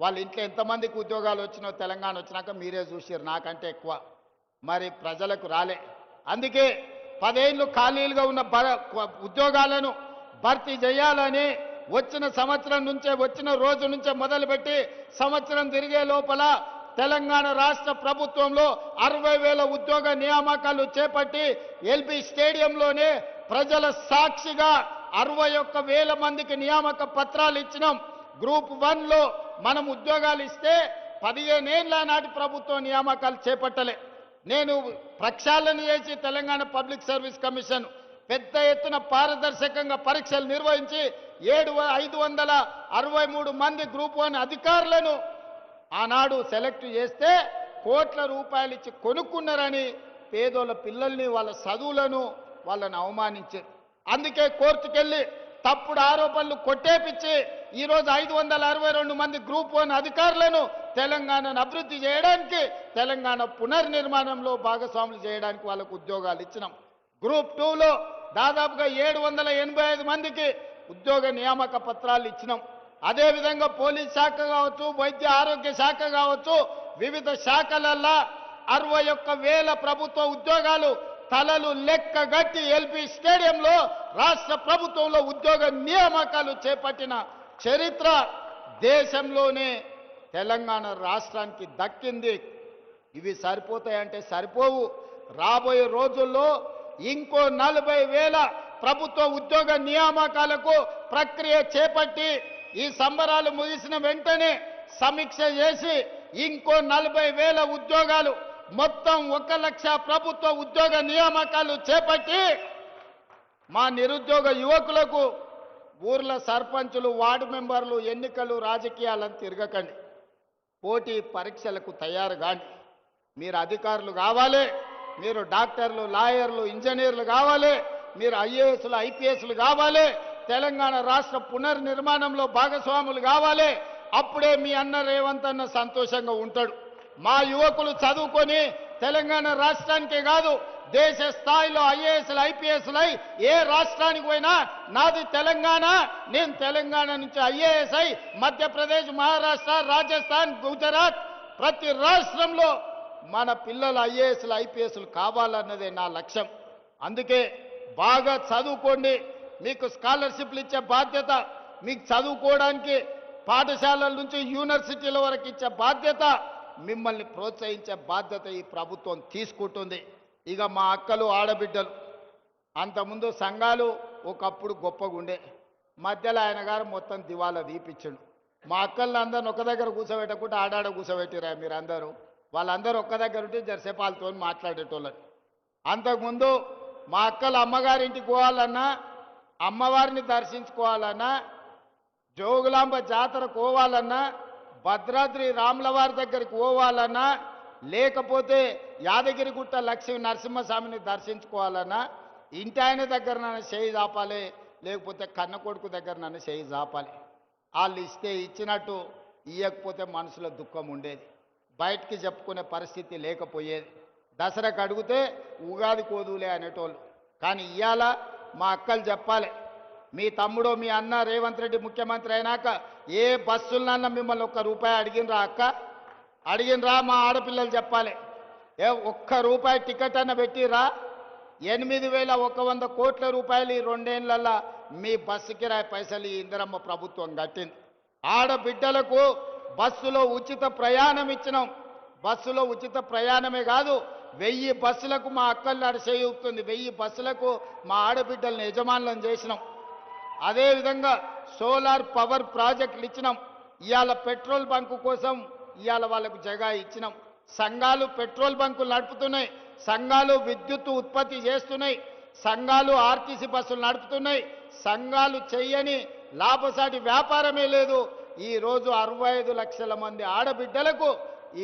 వాళ్ళ ఇంట్లో ఎంతమందికి ఉద్యోగాలు వచ్చినో తెలంగాణ వచ్చినాక మీరే చూసారు నాకంటే ఎక్కువ. మరి ప్రజలకు రాలే. అందుకే పదేళ్ళు ఖాళీలుగా ఉన్న ఉద్యోగాలను భర్తీ చేయాలని వచ్చిన సంవత్సరం నుంచే వచ్చిన రోజు నుంచే మొదలుపెట్టి సంవత్సరం తిరిగే లోపల తెలంగాణ రాష్ట్ర ప్రభుత్వంలో అరవై వేల ఉద్యోగ నియామకాలు చేపట్టి ఎల్బి స్టేడియంలోనే ప్రజల సాక్షిగా అరవై ఒక్క వేల మందికి నియామక పత్రాలు ఇచ్చినాం. గ్రూప్ వన్లో మనం ఉద్యోగాలు ఇస్తే పదిహేనేళ్ళ నాటి ప్రభుత్వం నియామకాలు చేపట్టలే. నేను ప్రక్షాళన చేసి తెలంగాణ పబ్లిక్ సర్వీస్ కమిషన్ పెద్ద ఎత్తున పారదర్శకంగా పరీక్షలు నిర్వహించి ఏడు ఐదు వందల అరవై మూడు మంది గ్రూప్ వన్ అధికారులను ఆనాడు సెలెక్ట్ చేస్తే కోట్ల రూపాయలు ఇచ్చి కొనుక్కున్నారని పేదోళ్ళ పిల్లల్ని వాళ్ళ చదువులను వాళ్ళని అవమానించారు. అందుకే కోర్టుకెళ్ళి తప్పుడు ఆరోపణలు కొట్టేపిచ్చి ఈరోజు ఐదు వందల అరవై రెండు మంది గ్రూప్ వన్ అధికారులను తెలంగాణను అభివృద్ధి చేయడానికి తెలంగాణ పునర్నిర్మాణంలో భాగస్వాములు చేయడానికి వాళ్ళకు ఉద్యోగాలు ఇచ్చినాం. గ్రూప్ టూలో దాదాపుగా ఏడు వందల ఎనభై ఐదు మందికి ఉద్యోగ నియామక పత్రాలు ఇచ్చినాం. అదేవిధంగా పోలీస్ శాఖ కావచ్చు వైద్య ఆరోగ్య శాఖ కావచ్చు వివిధ శాఖలల్లా అరవై ఒక్క వేల ప్రభుత్వ ఉద్యోగాలు తలలు లెక్కగట్టి ఎల్పి స్టేడియంలో రాష్ట్ర ప్రభుత్వంలో ఉద్యోగ నియామకాలు చేపట్టిన చరిత్ర దేశంలోనే తెలంగాణ రాష్ట్రానికి దక్కింది. ఇవి సరిపోతాయంటే సరిపోవు. రాబోయే రోజుల్లో ఇంకో నలభై వేల ప్రభుత్వ ఉద్యోగ నియామకాలకు ప్రక్రియ చేపట్టి ఈ సంబరాలు ముగిసిన వెంటనే సమీక్ష చేసి ఇంకో నలభై వేల ఉద్యోగాలు మొత్తం ఒక లక్ష ప్రభుత్వ ఉద్యోగ నియామకాలు చేపట్టి మా నిరుద్యోగ యువకులకు ఊర్ల సర్పంచులు వార్డు మెంబర్లు ఎన్నికలు రాజకీయాలను తిరగకండి. పోటీ పరీక్షలకు తయారు కాండి. మీరు అధికారులు కావాలి మీరు డాక్టర్లు లాయర్లు ఇంజనీర్లు కావాలి మీరు ఐఏఎస్లు ఐపీఎస్లు కావాలి తెలంగాణ రాష్ట్ర పునర్నిర్మాణంలో భాగస్వాములు కావాలి అప్పుడే మీ అన్న రేవంత్ అన్న సంతోషంగా ఉంటాడు. మా యువకులు చదువుకొని తెలంగాణ రాష్ట్రానికే కాదు దేశ స్థాయిలో ఐఏఎస్లు ఐపీఎస్లు అయి ఏ రాష్ట్రానికి పోయినా నాది తెలంగాణ నేను తెలంగాణ నుంచి ఐఏఎస్ అయి మధ్యప్రదేశ్ మహారాష్ట్ర రాజస్థాన్ గుజరాత్ ప్రతి రాష్ట్రంలో మన పిల్లలు ఐఏఎస్లు ఐపీఎస్లు కావాలన్నదే నా లక్ష్యం. అందుకే బాగా చదువుకోండి. మీకు స్కాలర్షిప్లు ఇచ్చే బాధ్యత మీకు చదువుకోవడానికి పాఠశాలల నుంచి యూనివర్సిటీల వరకు ఇచ్చే బాధ్యత మిమ్మల్ని ప్రోత్సహించే బాధ్యత ఈ ప్రభుత్వం తీసుకుంటుంది. ఇక మా అక్కలు ఆడబిడ్డలు అంతకుముందు సంఘాలు ఒకప్పుడు గొప్పగా ఉండే మధ్యలో ఆయన గారు మొత్తం దివాలా తీపిచ్చిండు మా అక్కల్ని అందరిని ఒక దగ్గర కూర్చోబెట్టకుండా ఆడాడ కూర్చోబెట్టిరా మీరు అందరూ వాళ్ళందరూ ఒక్క దగ్గర ఉంటే జరసేపాలతో మాట్లాడేటోళ్ళని. అంతకుముందు మా అక్కలు అమ్మగారింటికి పోవాలన్నా అమ్మవారిని దర్శించుకోవాలన్నా జోగులాంబ జాతర పోవాలన్నా భద్రాద్రి రాములవారి దగ్గరికి పోవాలన్నా లేకపోతే యాదగిరిగుట్ట లక్ష్మీ నరసింహస్వామిని దర్శించుకోవాలన్నా ఇంటి ఆయన దగ్గర నన్ను చేయి చాపాలి లేకపోతే కన్న కొడుకు దగ్గర నన్ను చేయి జాపాలి వాళ్ళు ఇస్తే ఇచ్చినట్టు ఇవ్వకపోతే మనసులో దుఃఖం ఉండేది. బయటికి చెప్పుకునే పరిస్థితి లేకపోయేది. దసరాకు అడిగితే ఉగాది కోదులే అనేటోళ్ళు. కానీ ఇవాళ మా అక్కలు చెప్పాలి మీ తమ్ముడు మీ అన్న రేవంత్ రెడ్డి ముఖ్యమంత్రి అయినాక ఏ బస్సులనన్నా మిమ్మల్ని ఒక్క రూపాయి అడిగినరా అక్క? అడిగినరా మా ఆడపిల్లలు చెప్పాలి. ఏ ఒక్క రూపాయి టికెట్ అన్న పెట్టిరా? ఎనిమిది వేల ఒక వంద కోట్ల రూపాయలు ఈ రెండేళ్ళలో మీ బస్సు కిరాయి పైసలు ఈ ఇందిరమ్మ ప్రభుత్వం కట్టింది. ఆడబిడ్డలకు బస్సులో ఉచిత ప్రయాణం ఇచ్చినాం. బస్సులో ఉచిత ప్రయాణమే కాదు వెయ్యి బస్సులకు మా అక్కలు అడిసేయుతుంది వెయ్యి బస్సులకు మా ఆడబిడ్డలను యజమానులను చేసినాం. అదేవిధంగా సోలార్ పవర్ ప్రాజెక్టులు ఇచ్చినాం. ఇవాళ పెట్రోల్ బంకు కోసం ఇవాళ వాళ్ళకు జగా ఇచ్చినాం. సంఘాలు పెట్రోల్ బంకులు నడుపుతున్నాయి. సంఘాలు విద్యుత్ ఉత్పత్తి చేస్తున్నాయి. సంఘాలు ఆర్టీసీ బస్సులు నడుపుతున్నాయి. సంఘాలు చెయ్యని లాభసాటి వ్యాపారమే లేదు. ఈ రోజు అరవై ఐదు లక్షల మంది ఆడబిడ్డలకు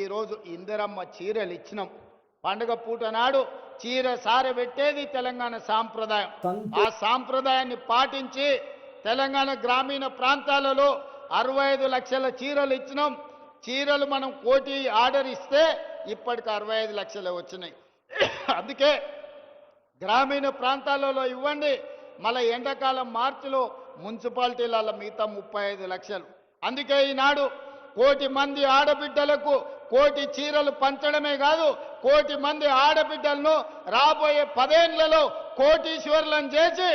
ఈ రోజు ఇందిరమ్మ చీరలు ఇచ్చినాం. పండుగ పూట నాడు చీర సారె పెట్టేది తెలంగాణ సాంప్రదాయం. ఆ సాంప్రదాయాన్ని పాటించి తెలంగాణ గ్రామీణ ప్రాంతాలలో అరవై ఐదు లక్షల చీరలు ఇచ్చినాం. చీరలు మనం కోటి ఆర్డర్ ఇస్తే ఇప్పటికి అరవై ఐదు లక్షలే వచ్చినాయి. అందుకే గ్రామీణ ప్రాంతాలలో ఇవ్వండి. మళ్ళీ ఎండాకాలం మార్చిలో మున్సిపాలిటీలలో మిగతా ముప్పై ఐదు లక్షలు. అందుకే ఈనాడు కోటి మంది ఆడబిడ్డలకు కోటి చీరలు పంచడమే కాదు కోటి మంది ఆడబిడ్డలను రాబోయే పదేళ్ళలో కోటీశ్వర్లను చేసి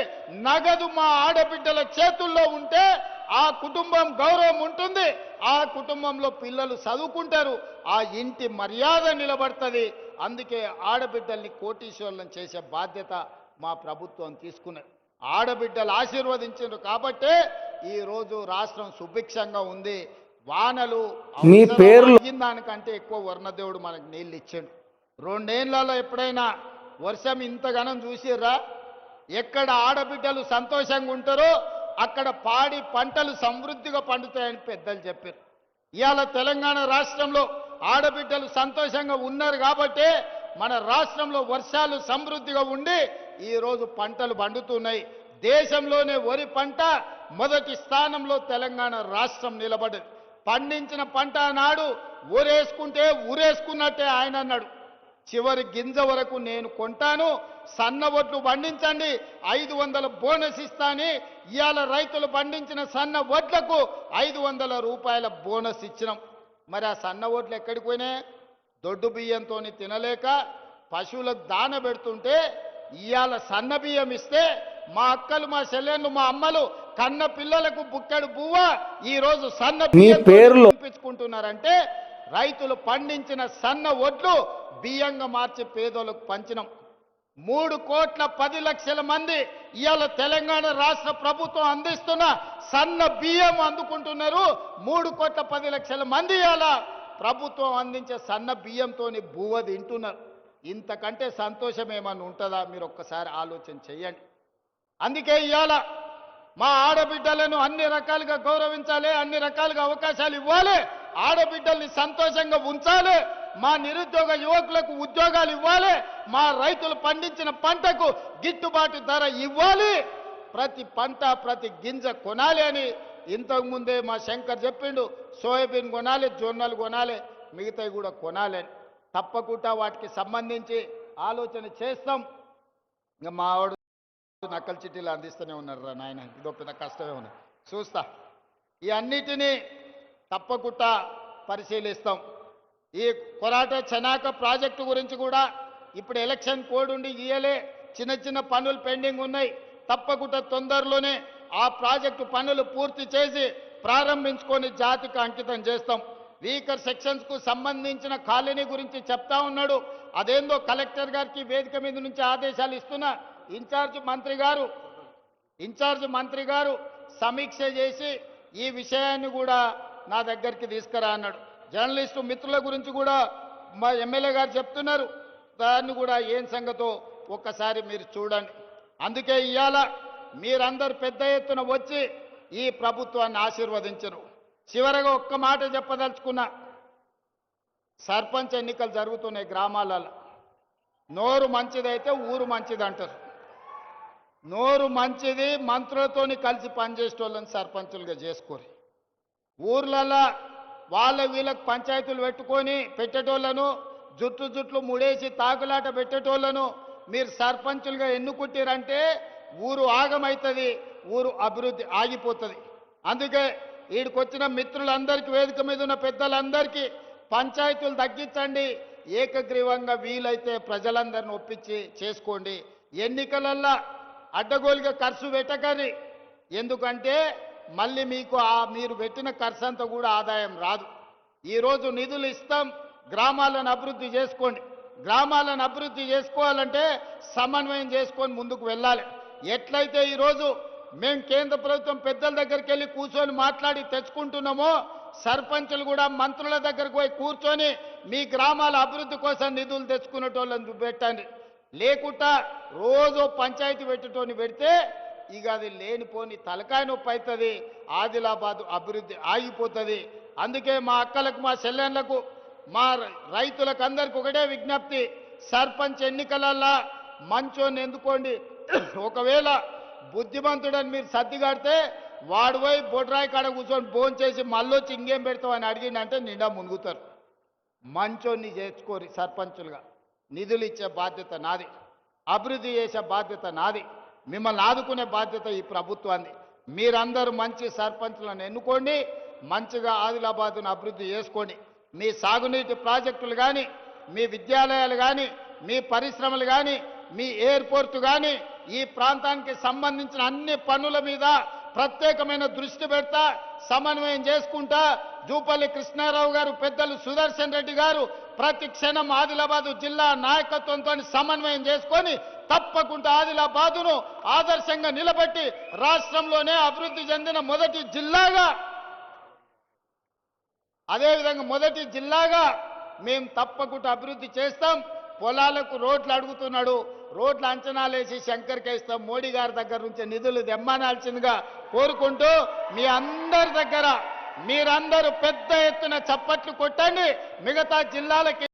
నగదు మా ఆడబిడ్డల చేతుల్లో ఉంటే ఆ కుటుంబం గౌరవం ఉంటుంది. ఆ కుటుంబంలో పిల్లలు చదువుకుంటారు. ఆ ఇంటి మర్యాద నిలబడుతుంది. అందుకే ఆడబిడ్డల్ని కోటీశ్వరులను చేసే బాధ్యత మా ప్రభుత్వం తీసుకున్నది. ఆడబిడ్డలు ఆశీర్వదించారు కాబట్టే ఈ రోజు రాష్ట్రం సుభిక్షంగా ఉంది. వానలు మీ అడిగిన దానికంటే ఎక్కువ వర్ణదేవుడు మనకు నీళ్ళు ఇచ్చాడు. రెండేళ్ళలో ఎప్పుడైనా వర్షం ఇంతగానం చూసిర్రా? ఎక్కడ ఆడబిడ్డలు సంతోషంగా ఉంటారో అక్కడ పాడి పంటలు సమృద్ధిగా పండుతాయని పెద్దలు చెప్పారు. ఇవాళ తెలంగాణ రాష్ట్రంలో ఆడబిడ్డలు సంతోషంగా ఉన్నారు కాబట్టే మన రాష్ట్రంలో వర్షాలు సమృద్ధిగా ఉండి ఈరోజు పంటలు పండుతున్నాయి. దేశంలోనే వరి పంట మొదటి స్థానంలో తెలంగాణ రాష్ట్రం నిలబడింది. పండించిన పంట నాడు ఊరేసుకుంటే ఊరేసుకున్నట్టే ఆయన అన్నాడు. చివరి గింజ వరకు నేను కొంటాను. సన్న ఒడ్లు పండించండి. ఐదు వందల బోనస్ ఇస్తాని. ఇవాళ రైతులు పండించిన సన్న వడ్లకు ఐదు వందల రూపాయల బోనస్ ఇచ్చినాం. మరి ఆ సన్న ఒడ్లు ఎక్కడికి పోయినాయి? దొడ్డు బియ్యంతో తినలేక పశువులకు దాన పెడుతుంటే ఇవాళ సన్న బియ్యం ఇస్తే మా అక్కలు మా చెల్లెళ్ళు మా అమ్మలు కన్న పిల్లలకు బుక్కెడు బువ్వ ఈ రోజు సన్న పేర్లు- చూపించుకుంటున్నారంటే రైతులు పండించిన సన్న ఒడ్లు బియ్యంగా మార్చి పేదోళ్ళకు పంచినాం. మూడు కోట్ల పది లక్షల మంది ఇవాళ తెలంగాణ రాష్ట్ర ప్రభుత్వం అందిస్తున్న సన్న బియ్యం అందుకుంటున్నారు. మూడు కోట్ల పది లక్షల మంది ఇవాళ ప్రభుత్వం అందించే సన్న బియ్యంతో బువ్వ తింటున్నారు. ఇంతకంటే సంతోషం ఏమన్నా ఉంటుందా? మీరు ఒక్కసారి ఆలోచన చెయ్యండి అందుకే ఇవాళ మా ఆడబిడ్డలను అన్ని రకాలుగా గౌరవించాలి అన్ని రకాలుగా అవకాశాలు ఇవ్వాలి. ఆడబిడ్డల్ని సంతోషంగా ఉంచాలి మా నిరుద్యోగ యువకులకు ఉద్యోగాలు ఇవ్వాలి మా రైతులు పండించిన పంటకు గిట్టుబాటు ధర ఇవ్వాలి. ప్రతి పంట ప్రతి గింజ కొనాలి అని ఇంతకుముందే మా శంకర్ చెప్పిండు సోయాబీన్ కొనాలి జొన్నలు కొనాలి మిగతావి కూడా కొనాలి. తప్పకుండా వాటికి సంబంధించి ఆలోచన చేస్తాం. ఇంకా మా ఆవిడ నక్కల చిట్టీలు అందిస్తూనే ఉన్నారు రా నాయన ఇదో పెద్ద కష్టమే ఉన్నది. చూస్తా. ఈ అన్నిటినీ తప్పకుండా పరిశీలిస్తాం. ఈ కొరాట చనాక ప్రాజెక్టు గురించి కూడా ఇప్పుడు ఎలక్షన్ కోడ్ ఉండి ఇయ్యలే. చిన్న చిన్న పనులు పెండింగ్ ఉన్నాయి. తప్పకుండా తొందరలోనే ఆ ప్రాజెక్టు పనులు పూర్తి చేసి ప్రారంభించుకొని జాతికి అంకితం చేస్తాం. వీకర్ సెక్షన్స్కు సంబంధించిన కాలనీ గురించి చెప్తా ఉన్నాడు. అదేందో కలెక్టర్ గారికి వేదిక మీద నుంచి ఆదేశాలు ఇస్తున్నా. ఇన్ఛార్జ్ మంత్రి గారు ఇన్ఛార్జ్ మంత్రి గారు సమీక్ష చేసి ఈ విషయాన్ని కూడా నా దగ్గరికి తీసుకురా అన్నాడు. జర్నలిస్టు మిత్రుల గురించి కూడా మా ఎమ్మెల్యే గారు చెప్తున్నారు. దాన్ని కూడా ఏం సంగతో ఒక్కసారి మీరు చూడండి. అందుకే ఇవాళ మీరందరు పెద్ద ఎత్తున వచ్చి ఈ ప్రభుత్వాన్ని ఆశీర్వదించరు. చివరగా ఒక్క మాట చెప్పదలుచుకున్నా. సర్పంచ్ ఎన్నికలు జరుగుతున్నాయి గ్రామాలలో. నోరు మంచిదైతే ఊరు మంచిది అంటారు నోరు మంచిది మంత్రులతోని కలిసి పనిచేసేటోళ్ళని సర్పంచులుగా చేసుకోరు. ఊర్లలో వాళ్ళ వీళ్ళకి పంచాయతీలు పెట్టుకొని పెట్టేటోళ్ళను జుట్టు జుట్లు ముడేసి తాకులాట పెట్టేటోళ్ళను మీరు సర్పంచులుగా ఎన్నుకుంటారంటే ఊరు ఆగమవుతుంది ఊరు అభివృద్ధి ఆగిపోతుంది. అందుకే వీడికొచ్చిన మిత్రులందరికీ వేదిక మీద ఉన్న పెద్దలందరికీ పంచాయతీలు తగ్గించండి ఏకగ్రీవంగా వీలైతే ప్రజలందరిని ఒప్పించి చేసుకోండి. ఎన్నికలల్లో అడ్డగోలుగా ఖర్చు పెట్టకని ఎందుకంటే మళ్ళీ మీకు ఆ మీరు పెట్టిన ఖర్చు అంతా కూడా ఆదాయం రాదు. ఈరోజు నిధులు ఇస్తాం గ్రామాలను అభివృద్ధి చేసుకోండి. గ్రామాలను అభివృద్ధి చేసుకోవాలంటే సమన్వయం చేసుకొని ముందుకు వెళ్ళాలి. ఎట్లయితే ఈరోజు మేము కేంద్ర ప్రభుత్వం పెద్దల దగ్గరికి వెళ్ళి కూర్చొని మాట్లాడి తెచ్చుకుంటున్నామో సర్పంచులు కూడా మంత్రుల దగ్గరకు పోయి కూర్చొని మీ గ్రామాల అభివృద్ధి కోసం నిధులు తెచ్చుకునేటోళ్ళని పెట్టండి. లేకుండా రోజు పంచాయతీ పెట్టేటోని పెడితే ఇక అది లేనిపోని తలకాయ నొప్పి అవుతుంది ఆదిలాబాద్ అభివృద్ధి ఆగిపోతుంది. అందుకే మా అక్కలకు మా చెల్లెళ్ళకు మా రైతులకు అందరికి ఒకటే విజ్ఞప్తి సర్పంచ్ ఎన్నికలల్లా మంచోని ఎందుకోండి? ఒకవేళ బుద్ధిమంతుడని మీరు సర్దిగాడితే వాడు పోయి బొడ్రాయి కాడ కూర్చొని భోజనం చేసి మళ్ళొచ్చి ఇంకేం పెడతామని అడిగిందంటే నిండా మునుగుతారు. మంచోన్ని చేర్చుకోరి సర్పంచులుగా. నిధులు ఇచ్చే బాధ్యత నాది అభివృద్ధి చేసే బాధ్యత నాది. మిమ్మల్ని ఆదుకునే బాధ్యత ఈ ప్రభుత్వాన్ని. మీరందరూ మంచి సర్పంచులను ఎన్నుకోండి మంచిగా ఆదిలాబాద్ను అభివృద్ధి చేసుకోండి. మీ సాగునీటి ప్రాజెక్టులు కానీ మీ విద్యాలయాలు కానీ మీ పరిశ్రమలు కానీ మీ ఎయిర్పోర్ట్ కానీ ఈ ప్రాంతానికి సంబంధించిన అన్ని పనుల మీద ప్రత్యేకమైన దృష్టి పెడతా సమన్వయం చేసుకుంటా జూపల్లి కృష్ణారావు గారు పెద్దలు సుదర్శన్ రెడ్డి గారు ప్రతి క్షణం ఆదిలాబాదు జిల్లా నాయకత్వంతో సమన్వయం చేసుకొని తప్పకుండా ఆదిలాబాదును ఆదర్శంగా నిలబెట్టి రాష్ట్రంలోనే అభివృద్ధి చెందిన మొదటి జిల్లాగా అదేవిధంగా మొదటి జిల్లాగా మేము తప్పకుండా అభివృద్ధి చేస్తాం. పొలాలకు రోడ్లు అడుగుతున్నాడు. రోడ్లు అంచనాలేసి శంకర్కేస్తాం మోడీ గారి దగ్గర నుంచి నిధులు దెమ్మనాల్సిందిగా కోరుకుంటూ మీ అందరి దగ్గర మీరందరూ పెద్ద ఎత్తున చప్పట్లు కొట్టండి. మిగతా జిల్లాలకి